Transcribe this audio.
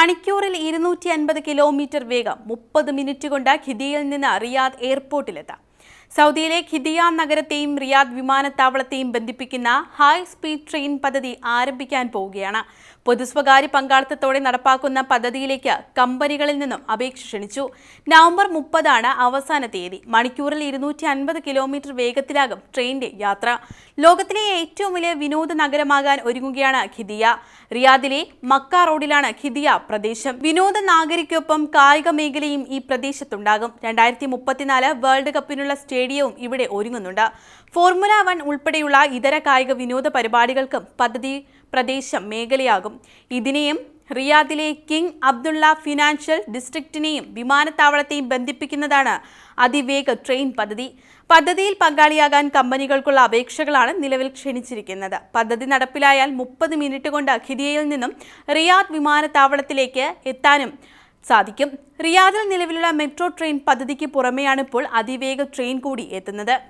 മണിക്കൂറിൽ ഇരുന്നൂറ്റി അൻപത് കിലോമീറ്റർ വേഗം മുപ്പത് മിനിറ്റ് കൊണ്ട് ഖിദിയിൽ നിന്ന് റിയാദ് എയർപോർട്ടിലെത്താം. സൗദിയിലെ ഖിദിയ നഗരത്തെയും റിയാദ് വിമാനത്താവളത്തെയും ബന്ധിപ്പിക്കുന്ന ഹൈ സ്പീഡ് ട്രെയിൻ പദ്ധതി ആരംഭിക്കാൻ പോവുകയാണ്. പൊതുസ്വകാര്യ പങ്കാളിത്തത്തോടെ നടപ്പാക്കുന്ന പദ്ധതിയിലേക്ക് കമ്പനികളിൽ നിന്നും അപേക്ഷ ക്ഷണിച്ചു. നവംബർ മുപ്പതാണ് അവസാന തീയതി. മണിക്കൂറിൽ ഇരുന്നൂറ്റി അൻപത് കിലോമീറ്റർ വേഗത്തിലാകും ട്രെയിനിന്റെ യാത്ര. ലോകത്തിലെ ഏറ്റവും വലിയ വിനോദ നഗരമാകാൻ ഒരുങ്ങുകയാണ് ഖിദിയ. റിയാദിലെ മക്ക റോഡിലാണ് ഖിദിയ പ്രദേശം. വിനോദ നാഗരിക്കൊപ്പം കായിക മേഖലയും ഈ പ്രദേശത്തുണ്ടാകും. രണ്ടായിരത്തി മുപ്പത്തിനാല് വേൾഡ് കപ്പിനുള്ള സ്റ്റേഡിയവും ഇവിടെ ഒരുങ്ങുന്നുണ്ട്. ഫോർമുല വൺ ഉൾപ്പെടെയുള്ള ഇതര കായിക വിനോദ പരിപാടികൾക്കും പദ്ധതി പ്രദേശം മേഖലയാകും. ഇതിനെയും റിയാദിലെ കിങ് അബ്ദുള്ള ഫിനാൻഷ്യൽ ഡിസ്ട്രിക്റ്റിനെയും വിമാനത്താവളത്തെയും ബന്ധിപ്പിക്കുന്നതാണ് അതിവേഗ ട്രെയിൻ പദ്ധതി. പദ്ധതിയിൽ പങ്കാളിയാകാൻ കമ്പനികൾക്കുള്ള അപേക്ഷകളാണ് നിലവിൽ ക്ഷണിച്ചിരിക്കുന്നത്. പദ്ധതി നടപ്പിലായാൽ മുപ്പത് മിനിറ്റ് കൊണ്ട് ഖിദിയയിൽ നിന്നും റിയാദ് വിമാനത്താവളത്തിലേക്ക് എത്താനും സാധിക്കും. റിയാദിൽ നിലവിലുള്ള മെട്രോ ട്രെയിൻ പദ്ധതിക്ക് പുറമെയാണ് ഇപ്പോൾ അതിവേഗ ട്രെയിൻ കൂടി എത്തുന്നത്.